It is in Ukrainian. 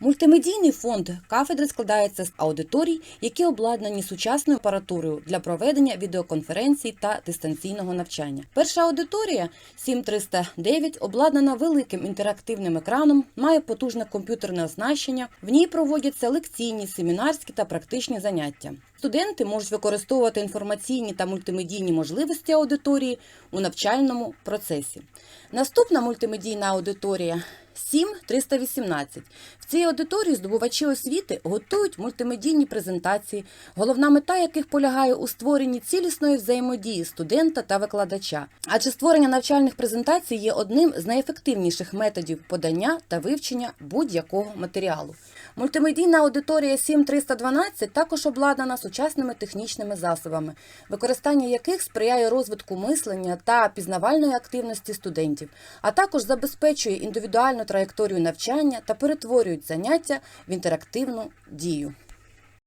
Мультимедійний фонд кафедри складається з аудиторій, які обладнані сучасною апаратурою для проведення відеоконференцій та дистанційного навчання. Перша аудиторія 7309 обладнана великим інтерактивним екраном, має потужне комп'ютерне оснащення. В ній проводяться лекційні, семінарські та практичні заняття. Студенти можуть використовувати інформаційні та мультимедійні можливості аудиторії у навчальному процесі. Наступна мультимедійна аудиторія 7318. В цій аудиторії здобувачі освіти готують мультимедійні презентації, головна мета яких полягає у створенні цілісної взаємодії студента та викладача. Адже створення навчальних презентацій є одним з найефективніших методів подання та вивчення будь-якого матеріалу. Мультимедійна аудиторія 7312 також обладнана сучасними технічними засобами, використання яких сприяє розвитку мислення та пізнавальної активності студентів, а також забезпечує індивідуальну траєкторію навчання та перетворюють заняття в інтерактивну дію.